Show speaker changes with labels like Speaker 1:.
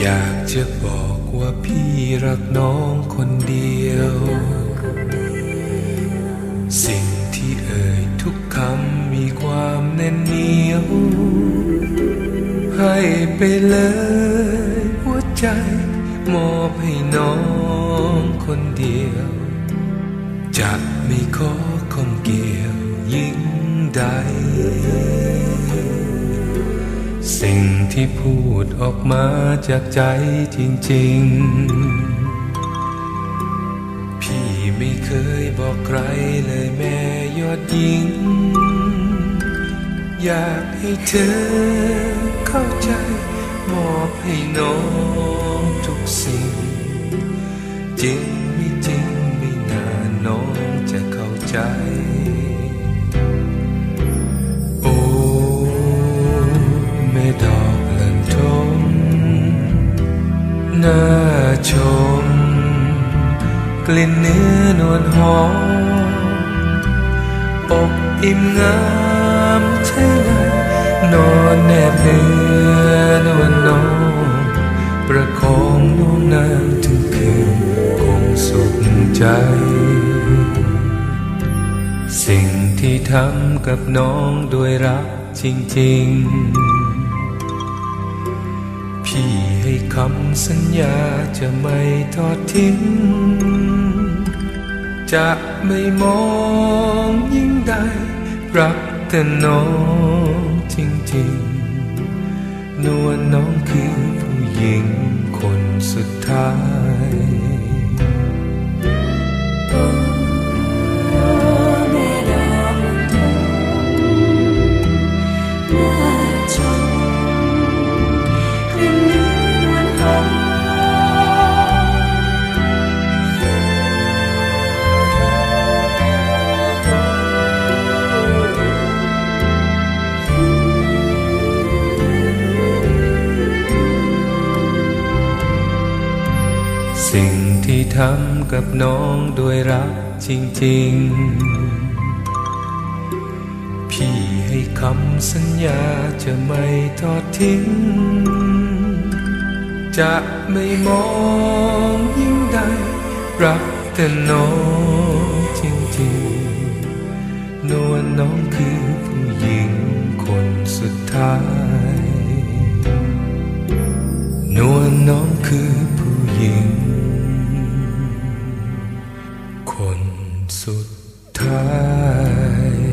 Speaker 1: อยากจะบอกว่าพี่รักน้องคนเดียว สิ่งที่เอ่ยทุกคำมีความแน่นเหนียว ให้ไปเลยหัวใจ มอบให้น้องคนเดียว จะไม่ขอข้องเกี่ยวยิ่งใด สิ่งที่พูดออกมาจากใจจริง ๆ พี่ไม่เคยบอกใครเลยแม่ยอดยิง อยากให้เธอเข้าใจมอบให้น้องทุกสิ่ง จริงไม่จริงไม่นานน้องจะเข้าใจ โอ้แม่ดอกเลินทมน่าชม กลิ่นเนื้อนวลหอมอกอิ่มงาม นอนแนบเนื้อนวลน้องประคองน้องนานถึงคืนคงสุขใจ สิ่งที่ทำกับน้องด้วยรักจริง ๆ พี่ให้คำสัญญาจะไม่ทอดทิ้ง จะไม่มองยิ่งใดรักแต่น้อง จริงๆ นวลน้องคือผู้หญิงคนสุดท้าย สิ่งที่ทำกับน้องด้วยรักจริง ๆ พี่ให้คำสัญญาจะไม่ทอดทิ้ง จะไม่มองยิ่งใด รักแต่น้องจริง ๆ นวลน้องคือผู้หญิงคนสุดท้าย นวลน้องคือผู้ิง คนสุดท้าย